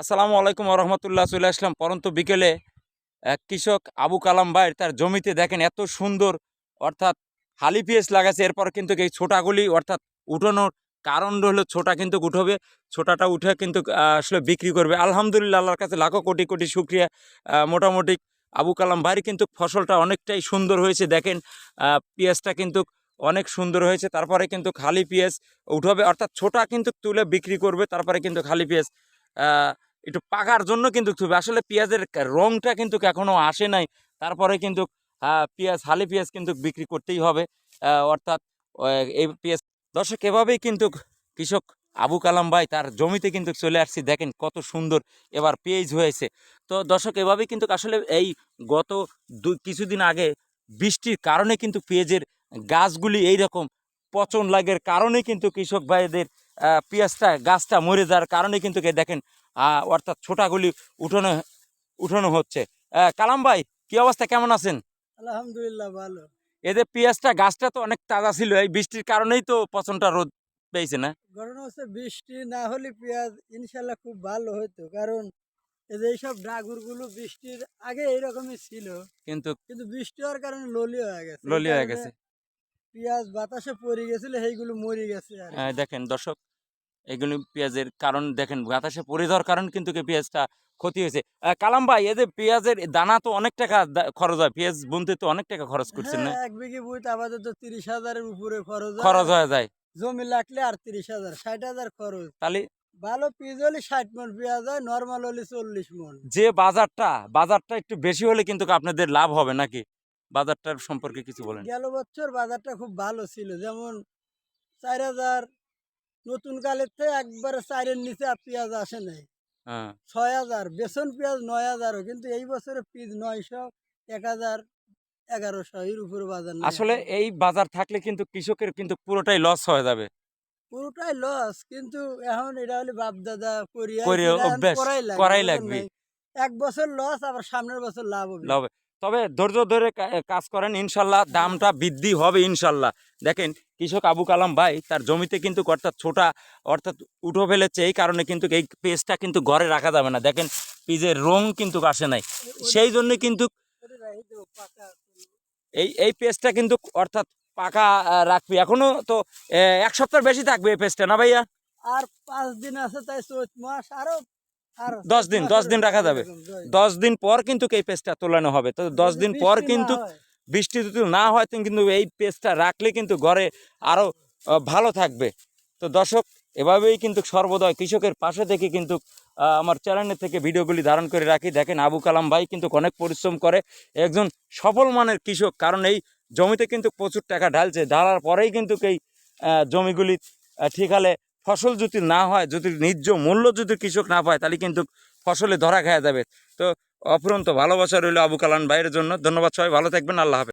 আসসালামু আলাইকুম রহমতুল্লাহ চলে আসলাম পরন্ত বিকেলে। কৃষক আবু কালাম ভাই, তার জমিতে দেখেন এত সুন্দর, অর্থাৎ হালি পিএস লাগাছে, এরপর কিন্তু এই ছোটাগুলি অর্থাৎ উঠানোর কারণ হলো ছোটা কিন্তু উঠবে, ছোটাটা উঠে কিন্তু আসলে বিক্রি করবে। আলহামদুলিল্লাহ, আল্লাহর কাছে লাখো কোটি কোটি শুক্রিয়া। মোটামুটি আবু কালাম ভাইয়ের কিন্তু ফসলটা অনেকটাই সুন্দর হয়েছে, দেখেন পেঁয়াজটা কিন্তু অনেক সুন্দর হয়েছে, তারপরে কিন্তু খালি পেঁয়াজ উঠবে, অর্থাৎ ছোটা কিন্তু তুলে বিক্রি করবে, তারপরে কিন্তু খালি পেঁয়াজ। একটু পাকার জন্য কিন্তু আসলে পেঁয়াজের রংটা কিন্তু এখনও আসে নাই। তারপরে কিন্তু পেঁয়াজ, হালি পেঁয়াজ কিন্তু বিক্রি করতেই হবে। অর্থাৎ এই পেঁয়াজ, দর্শক, এভাবেই কিন্তু কৃষক আবু কালাম ভাই তার জমিতে কিন্তু চলে আসছি। দেখেন কত সুন্দর এবার পেঁয়াজ হয়েছে। তো দর্শক, এভাবেই কিন্তু আসলে এই গত দু, কিছুদিন আগে বৃষ্টির কারণে কিন্তু পেঁয়াজের গাছগুলি এই রকম পচন লাগের কারণে কিন্তু কৃষক ভাইদের পেঁয়াজটা, গাছটা মরে যাওয়ার কারণে কিন্তু দেখেন অর্থাৎ ছোটাগুলি উঠানো উঠানো হচ্ছে। কালাম ভাই কি অবস্থা? কেমন আছেন? আলহামদুলিল্লাহ ভালো। এদের পেঁয়াজটা গাছটা তো অনেক তাজা ছিল এই বৃষ্টির কারণেই তো পচনটা রোদ পেয়েছে না? ঘটনা হচ্ছে বৃষ্টি না হলে পেঁয়াজ ইনশাল্লাহ খুব ভালো হতো কারণ এই যে এইসব ডাগুরগুলো বৃষ্টির আগে এইরকমই ছিল। কিন্তু কিন্তু বৃষ্টি হওয়ার কারণে ললি হয়ে গেছে। ললি হয়ে গেছে। পেঁয়াজ বাতাসে পড়ে গেছিল সেইগুলো মরে গেছে আর দেখেন দর্শক এগুলি পেঁয়াজের কারণ দেখেন বাতাসে পড়ে যাওয়ার কারণ কিন্তু কি পেঁয়াজটা ক্ষতি হয়েছে। কালাম ভাই এদের পেঁয়াজের দানা তো অনেক টাকা খরচ হয় পেঁয়াজ বুনতে তো অনেক টাকা খরচ করছেন না? হ্যাঁ, এক বিঘে বইতে আপাতত তিরিশ হাজারের উপরে খরচ হয়। খরচ হয়ে যায়। জমি লাগলে আর তিরিশ হাজার ষাট হাজার খরচ। তাহলে ভালো পিস হলে ষাট মন পেঁয়াজ হয় নর্মাল হলে চল্লিশ মন। যে বাজারটা বাজারটা একটু বেশি হলে কিন্তু আপনাদের লাভ হবে নাকি? বাজারটার সম্পর্কে কিছু বলেন। গেল বছর বাজারটা খুব ভালো ছিল যেমন চার হাজার নতুন কালের থেকে একবারে চারের নিচে আর পেঁয়াজ আসে নাই। হ্যাঁ। ছয় হাজার বেসন পেঁয়াজ নয় হাজারও কিন্তু এই বছরে পিস নয়শো এক হাজার এগারোশো এর উপরে বাজার আসলে এই বাজার থাকলে কিন্তু কৃষকের কিন্তু পুরোটাই লস হয়ে যাবে। পুরোটাই লস কিন্তু এখন এটা হলে বাপ দাদা করি করে করাই লাগবে। এক বছর লস আবার সামনের বছর লাভ লাভ হবে। তবে ধৈর্য ধরে কাজ করেন, ইনশাল্লাহ দামটা বৃদ্ধি হবে, ইনশাল্লাহ। দেখেন, কৃষক আবু কালাম ভাই তার জমিতে কিন্তু অর্থাৎ ছোটা, অর্থাৎ উঠো ফেলেছে, এই কারণে কিন্তু এই পেজটা কিন্তু ঘরে রাখা যাবে না। দেখেন, পিজের রং কিন্তু আসে নাই। সেই জন্য কিন্তু এই এই পেজটা কিন্তু অর্থাৎ পাকা রাখবি। এখনও তো এক সপ্তাহ বেশি থাকবে এই পেজটা না ভাইয়া? আর পাঁচ দিন আছে তাই চৈত মাস, আরও দশ দিন, দশ দিন রাখা যাবে। দশ- দিন পর কিন্তু এই পেজটা তোলানো হবে। তো দশ দিন পর কিন্তু বৃষ্টি যদি না হয় কিন্তু এই পেজটা রাখলে কিন্তু ঘরে আরও ভালো থাকবে। তো দর্শক এভাবেই কিন্তু সর্বদা কৃষকের পাশে থেকে কিন্তু আমার চ্যানেলের থেকে ভিডিওগুলি ধারণ করে রাখি। দেখেন আবু কালাম ভাই কিন্তু অনেক পরিশ্রম করে একজন সফল মানের কৃষক। কারণ এই জমিতে কিন্তু প্রচুর টাকা ঢালছে। ঢালার পরেই কিন্তু এই জমিগুলি আহ, ঠিক হলে ফসল যদি না হয়, যদি ন্যায্য মূল্য যদি কৃষক না পায়, তাহলে কিন্তু ফসলে ধরা খাওয়া যাবে। তো অফুরন্ত ভালোবাসা রইল আবু কালান ভাইয়ের জন্য। ধন্যবাদ সবাই, ভালো থাকবেন, আল্লাহ হাফেজ।